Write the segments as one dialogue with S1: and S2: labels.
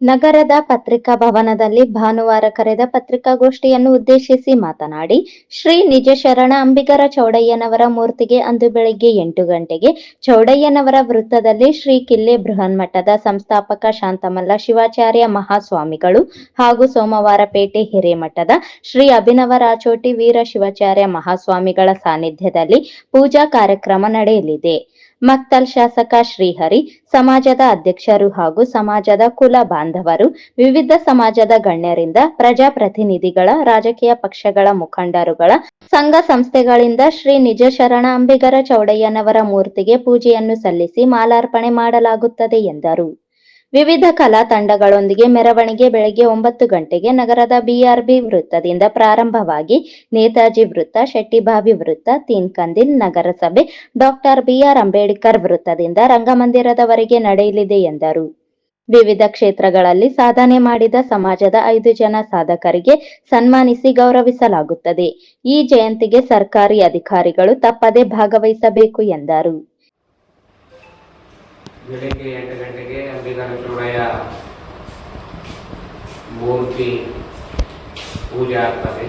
S1: ನಗರದ ಪತ್ರಿಕಾ ಭವನದಲ್ಲಿ ಭಾನುವಾರ ಕರೆದ ಪತ್ರಿಕಾಗೋಷ್ಠಿಯನ್ನು ಉದ್ದೇಶಿಸಿ ಮಾತನಾಡಿ, ಶ್ರೀ ನಿಜಶರಣ ಅಂಬಿಗರ ಚೌಡಯ್ಯನವರ ಮೂರ್ತಿಗೆ ಅಂದು ಬೆಳಿಗ್ಗೆ ಎಂಟು ಗಂಟೆಗೆ ಚೌಡಯ್ಯನವರ ವೃತ್ತದಲ್ಲಿ ಶ್ರೀ ಕಿಲ್ಲೆ ಬೃಹನ್ಮಠದ ಸಂಸ್ಥಾಪಕ ಶಾಂತಮಲ್ಲ ಶಿವಾಚಾರ್ಯ ಮಹಾಸ್ವಾಮಿಗಳು ಹಾಗೂ ಸೋಮವಾರಪೇಟೆ ಹಿರೇಮಠದ ಶ್ರೀ ಅಭಿನವ ರಾಚೋಟಿ ವೀರ ಶಿವಾಚಾರ್ಯ ಮಹಾಸ್ವಾಮಿಗಳ ಸಾನ್ನಿಧ್ಯದಲ್ಲಿ ಪೂಜಾ ಕಾರ್ಯಕ್ರಮ ನಡೆಯಲಿದೆ. ಮಕ್ತಲ್ ಶಾಸಕ ಶ್ರೀಹರಿ, ಸಮಾಜದ ಅಧ್ಯಕ್ಷರು ಹಾಗೂ ಸಮಾಜದ ಕುಲ ಬಾಂಧವರು, ವಿವಿಧ ಸಮಾಜದ ಗಣ್ಯರಿಂದ ಪ್ರಜಾಪ್ರತಿನಿಧಿಗಳ, ರಾಜಕೀಯ ಪಕ್ಷಗಳ ಮುಖಂಡರುಗಳ, ಸಂಘ ಸಂಸ್ಥೆಗಳಿಂದ ಶ್ರೀ ನಿಜ ಶರಣ ಅಂಬಿಗರ ಚೌಡಯ್ಯನವರ ಮೂರ್ತಿಗೆ ಪೂಜೆಯನ್ನು ಸಲ್ಲಿಸಿ ಮಾಲಾರ್ಪಣೆ ಮಾಡಲಾಗುತ್ತದೆ ಎಂದರು. ವಿವಿಧ ಕಲಾ ತಂಡಗಳೊಂದಿಗೆ ಮೆರವಣಿಗೆ ಬೆಳಗ್ಗೆ ಒಂಬತ್ತು ಗಂಟೆಗೆ ನಗರದ ಬಿಆರ್ಬಿ ವೃತ್ತದಿಂದ ಪ್ರಾರಂಭವಾಗಿ ನೇತಾಜಿ ವೃತ್ತ, ಶೆಟ್ಟಿಬಾವಿ ವೃತ್ತ, ತೀನ್ಕಂದಿಲ್ ನಗರಸಭೆ ಡಾಕ್ಟರ್ ಬಿಆರ್ ಅಂಬೇಡ್ಕರ್ ವೃತ್ತದಿಂದ ರಂಗಮಂದಿರದವರೆಗೆ ನಡೆಯಲಿದೆ ಎಂದರು. ವಿವಿಧ ಕ್ಷೇತ್ರಗಳಲ್ಲಿ ಸಾಧನೆ ಮಾಡಿದ ಸಮಾಜದ ಐದು ಜನ ಸಾಧಕರಿಗೆ ಸನ್ಮಾನಿಸಿ ಗೌರವಿಸಲಾಗುತ್ತದೆ. ಈ ಜಯಂತಿಗೆ ಸರ್ಕಾರಿ ಅಧಿಕಾರಿಗಳು ತಪ್ಪದೆ ಭಾಗವಹಿಸಬೇಕು ಎಂದರು.
S2: ಬೆಳಿಗ್ಗೆ ಎಂಟು ಗಂಟೆಗೆ ಚೌಡಯ್ಯ ಮೂರ್ತಿ ಪೂಜೆ ಆಗ್ತದೆ.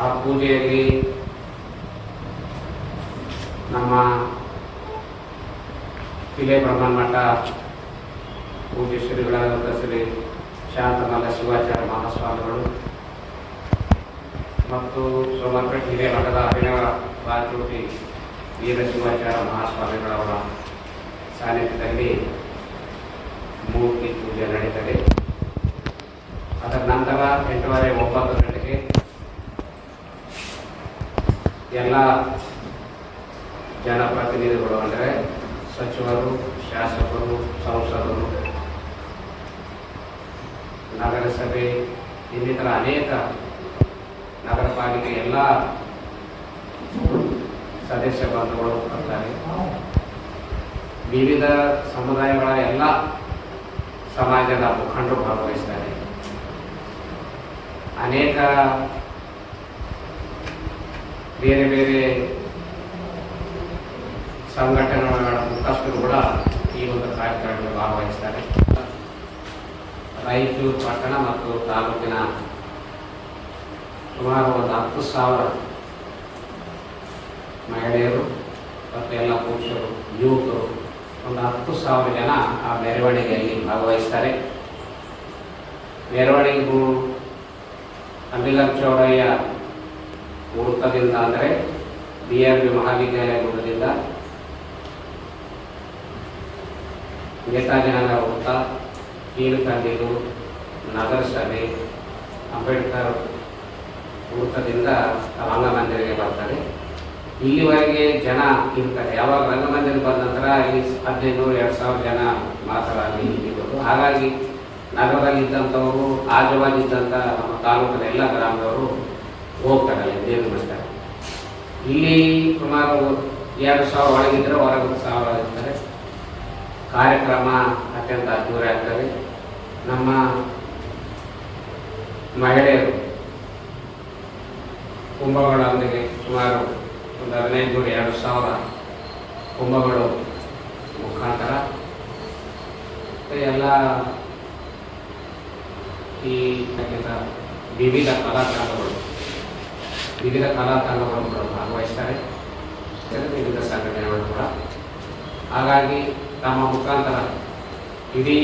S2: ಆ ಪೂಜೆಯಲ್ಲಿ ನಮ್ಮ ಕಿಲೆ ಬ್ರಹ್ಮಮಠ ಪೂಜ್ಯ ಶ್ರೀಗಳಾದಂಥ ಶ್ರೀ ಶಾಂತಮಲ್ಲ ಶಿವಾಚಾರ್ಯ ಮಹಾಸ್ವಾಮಿಗಳು ಮತ್ತು ಸೋಮಪೇಟೆ ಹಿರೇಮಠದ ಅಭಿನವ ರಾಜೋಟಿ ವೀರಶಿವಾಚಾರ್ಯ ಮಹಾಸ್ವಾಮಿಗಳವರ ಸಾನ್ನಿಧ್ಯದಲ್ಲಿ ಮೂರ್ತಿ ಪೂಜೆ ನಡೀತದೆ. ಅದರ ನಂತರ ಎಂಟೂವರೆ ಒಂಬತ್ತು ಗಂಟೆಗೆ ಎಲ್ಲ ಜನಪ್ರತಿನಿಧಿಗಳು ಅಂದರೆ ಸಚಿವರು, ಶಾಸಕರು, ಸಂಸದರು, ನಗರಸಭೆ, ಇನ್ನಿತರ ಅನೇಕ ನಗರ ಪಾಲಿಕೆ ಎಲ್ಲ ಸದಸ್ಯ ಬಂಧುಗಳು ಬರ್ತಾರೆ. ವಿವಿಧ ಸಮುದಾಯಗಳ ಎಲ್ಲ ಸಮಾಜದ ಮುಖಂಡರು ಭಾಗವಹಿಸ್ತಾರೆ. ಅನೇಕ ಬೇರೆ ಬೇರೆ ಸಂಘಟನೆಗಳ ಮುಖಸ್ಥರು ಕೂಡ ಈ ಒಂದು ಕಾರ್ಯಕ್ರಮದಲ್ಲಿ ಭಾಗವಹಿಸ್ತಾರೆ. ರಾಯಚೂರು ಪಟ್ಟಣ ಮತ್ತು ತಾಲೂಕಿನ ಸುಮಾರು ಒಂದು ಹತ್ತು ಸಾವಿರ ಮಹಿಳೆಯರು ಮತ್ತು ಎಲ್ಲ ಪುರುಷರು, ಯುವಕರು ಒಂದು ಹತ್ತು ಸಾವಿರ ಜನ ಆ ಮೆರವಣಿಗೆಯಲ್ಲಿ ಭಾಗವಹಿಸ್ತಾರೆ. ಮೆರವಣಿಗೆಗೂ ಅಂಬಿಗರ್ ಚೌಡಯ್ಯ ವೃತ್ತದಿಂದ ಅಂದರೆ ಬಿ ಆರ್ ಬಿ ಮಹಾವಿದ್ಯಾಲಯ ವೃತ್ತದಿಂದ ನೇತಾಜಿ ನಗರ ವೃತ್ತ ಕೀಳುಕಂದಿಲು ನಗರಸಭೆ, ಅಂಬೇಡ್ಕರ್ ವೃತ್ತದಿಂದ ರಂಗಮಂದಿರಕ್ಕೆ ಬರ್ತಾರೆ. ಇಲ್ಲಿವರೆಗೆ ಜನ ಇರ್ತಾರೆ. ಯಾವಾಗ ರಂಗಮಂದಿರ ಬಂದ ನಂತರ ಇಲ್ಲಿ ಹದಿನೈದು ಎರಡು ಸಾವಿರ ಜನ ಮಾತ್ರ ಅಲ್ಲಿ ಇರ್ಬೋದು. ಹಾಗಾಗಿ ನಗರದಲ್ಲಿದ್ದಂಥವರು ಆಜುಬಾಜಿದ್ದಂಥ ನಮ್ಮ ತಾಲೂಕಿನ ಎಲ್ಲ ಗ್ರಾಮದವರು ಹೋಗ್ತಾರೆ ಅಲ್ಲಿ ದೇವ್ರ ಇಲ್ಲಿ ಸುಮಾರು ಎರಡು ಸಾವಿರ ಒಳಗಿದ್ರೆ ಹೊರಗೆ ಸಾವಿರ ಇರ್ತಾರೆ. ಕಾರ್ಯಕ್ರಮ ಅತ್ಯಂತ ಅದ್ದೂರಿ ಆಗ್ತದೆ. ನಮ್ಮ ಮಹಿಳೆಯರು ಕುಂಭಗಳೊಂದಿಗೆ ಸುಮಾರು ಒಂದು ಹದಿನೈದು ನೂರು ಎರಡು ಸಾವಿರ ಕುಂಭಗಳು ಮುಖಾಂತರ. ಎಲ್ಲ ಈ ವಿವಿಧ ಕಲಾ ತಂಡಗಳು ವಿವಿಧ ಕಲಾ ತಂಡಗಳು ಕೂಡ ಭಾಗವಹಿಸ್ತಾರೆ. ವಿವಿಧ ಸಂಘಟನೆಗಳು ಕೂಡ. ಹಾಗಾಗಿ ತಮ್ಮ ಮುಖಾಂತರ ಇಡೀ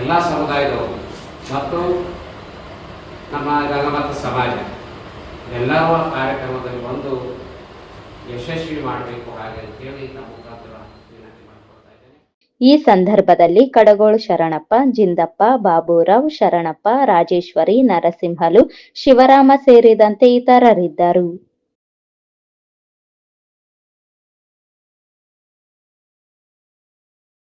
S2: ಎಲ್ಲ ಸಮುದಾಯದವರು ಮತ್ತು ನಮ್ಮ ರಂಗಮತ ಸಮಾಜ, ಎಲ್ಲರೂ ಕಾರ್ಯಕ್ರಮದಲ್ಲಿ ಬಂದು ಯಶಸ್ವಿ ಮಾಡಬೇಕು ಹಾಗೆ ಅಂತೇಳಿ ನಮ್ಮ ಮುಖಾಂತರ
S1: ಈ ಸಂದರ್ಭದಲ್ಲಿ ಕಡಗೋಳು ಶರಣಪ್ಪ, ಜಿಂದಪ್ಪ, ಬಾಬುರಾವ್, ಶರಣಪ್ಪ, ರಾಜೇಶ್ವರಿ, ನರಸಿಂಹಲು, ಶಿವರಾಮ ಸೇರಿದಂತೆ ಇತರರಿದ್ದರು.